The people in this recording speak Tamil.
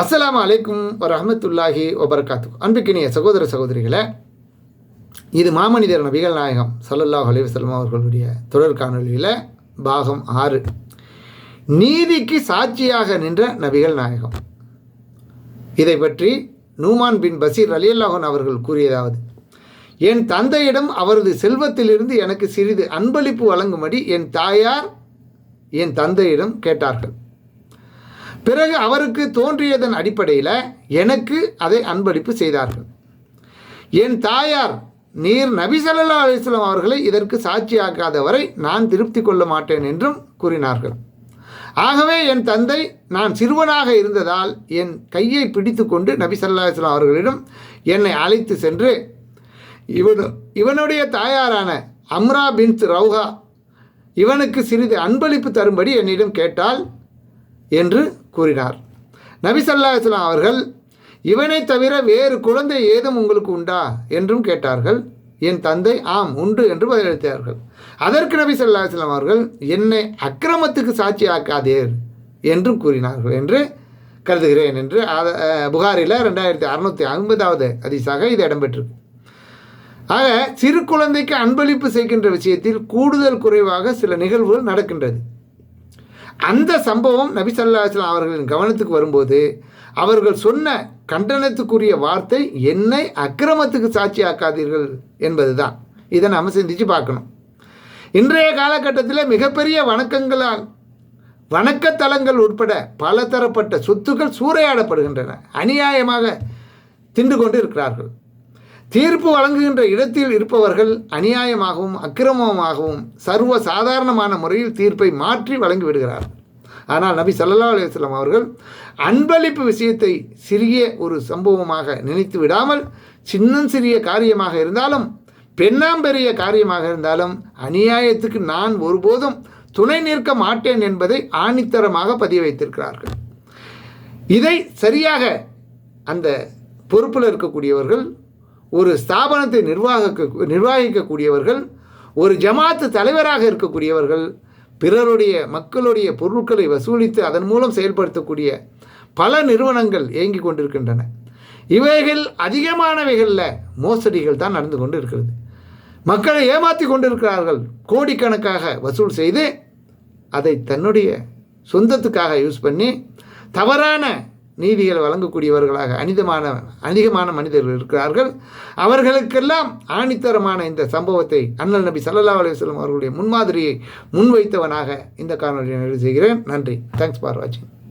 அஸ்ஸலாமு அலைக்கும் வரஹமத்துல்லாஹி வபரகாத்து அன்புக்கினிய சகோதர சகோதரிகளை இது மாமனிதர் நபிகள் நாயகம் சல்லல்லாஹ் அலைஹி அவர்களுடைய தொடர் காணொலியில் பாகம் ஆறு. நீதிக்கு சாட்சியாக நின்ற நபிகள் நாயகம். இதை பற்றி நூமான் பின் பசீர் அலியல்லாஹன் அவர்கள் கூறியதாவது என் தந்தையிடம் அவரது செல்வத்திலிருந்து எனக்கு சிறிது அன்பளிப்பு வழங்கும்படி என் தாயார் என் தந்தையிடம் கேட்டார்கள். பிறகு அவருக்கு தோன்றியதன் அடிப்படையில் எனக்கு அதை அன்பளிப்பு செய்தார்கள். என் தாயார் நீர் நபி ஸல்லல்லாஹு அவர்களை இதற்கு சாட்சியாக்காத வரை நான் திருப்தி கொள்ள மாட்டேன் என்றும் கூறினார்கள். ஆகவே என் தந்தை நான் சிறுவனாக இருந்ததால் என் கையை பிடித்து கொண்டு நபி ஸல்லல்லாஹு அவர்களிடம் என்னை அழைத்து சென்று இவனு இவனுடைய தாயாரான அம்ரா பின் ரவுஹா இவனுக்கு சிறிது அன்பளிப்பு தரும்படி என்னிடம் கேட்டால் என்று கூறினார். நபி சல்லா இஸ்லாம் அவர்கள் இவனை தவிர வேறு குழந்தை ஏதும் உங்களுக்கு உண்டா? என்றும் கேட்டார்கள். என் தந்தை ஆம் உண்டு என்று பதிலளித்தார்கள். அதற்கு நபி சொல்லா இஸ்லாம் அவர்கள் என்னை அக்கிரமத்துக்கு சாட்சியாக்காதீர் என்றும் கூறினார்கள் என்று கருதுகிறேன் என்று புகாரில் ரெண்டாயிரத்தி அறுநூற்றி ஐம்பதாவது அதிசாக இது இடம்பெற்றிருக்கு. ஆக சிறு குழந்தைக்கு அன்பளிப்பு செய்கின்ற விஷயத்தில் கூடுதல் குறைவாக சில நிகழ்வுகள் நடக்கின்றது. அந்த சம்பவம் நபிசல்லாஸ்லாம் அவர்களின் கவனத்துக்கு வரும்போது அவர்கள் சொன்ன கண்டனத்துக்குரிய வார்த்தை என்னை அக்கிரமத்துக்கு சாட்சியாக்காதீர்கள் என்பது தான் இதை நாம் சிந்திச்சு பார்க்கணும். இன்றைய காலகட்டத்தில் மிகப்பெரிய வணக்கங்களால் வணக்கத்தலங்கள் உட்பட பல தரப்பட்ட சொத்துக்கள் சூறையாடப்படுகின்றன. அநியாயமாக தின்று கொண்டு இருக்கிறார்கள். தீர்ப்பு வழங்குகின்ற இடத்தில் இருப்பவர்கள் அநியாயமாகவும் அக்கிரமமாகவும் சர்வ சாதாரணமான முறையில் தீர்ப்பை மாற்றி வழங்கி விடுகிறார்கள். ஆனால் நபி சல்லா அலுவலாம் அவர்கள் அன்பளிப்பு விஷயத்தை சிறிய ஒரு சம்பவமாக நினைத்து விடாமல் சின்னம் சிறிய காரியமாக இருந்தாலும் பெண்ணாம்பெரிய காரியமாக இருந்தாலும் அநியாயத்துக்கு நான் ஒருபோதும் துணை நிற்க மாட்டேன் என்பதை ஆணித்தரமாக பதிய வைத்திருக்கிறார்கள். இதை சரியாக அந்த பொறுப்பில் இருக்கக்கூடியவர்கள் ஒரு ஸ்தாபனத்தை நிர்வாகிக்க நிர்வகிக்கக்கூடியவர்கள் ஒரு ஜமாத்து தலைவராக இருக்கக்கூடியவர்கள் பிறருடைய மக்களுடைய பொருட்களை வசூலித்து அதன் மூலம் செயல்படுத்தக்கூடிய பல நிறுவனங்கள் இயங்கி கொண்டிருக்கின்றன. இவைகள் அதிகமானவைகளில் மோசடிகள் தான் நடந்து கொண்டு இருக்கிறது மக்களை ஏமாற்றி கொண்டிருக்கிறார்கள். கோடிக்கணக்காக வசூல் செய்து அதை தன்னுடைய சொந்தத்துக்காக யூஸ் பண்ணி தவறான நீதிகள் வழங்கக்கூடியவர்களாக அனிதமான அதிகமான மனிதர்கள் இருக்கிறார்கள். அவர்களுக்கெல்லாம் ஆணித்தரமான இந்த சம்பவத்தை அண்ணல் நபி சல்லா அலுவலம் அவர்களுடைய முன்மாதிரியை முன்வைத்தவனாக இந்த காணொலியை நிறைவு செய்கிறேன். நன்றி. தேங்க்ஸ் ஃபார் வாட்சிங்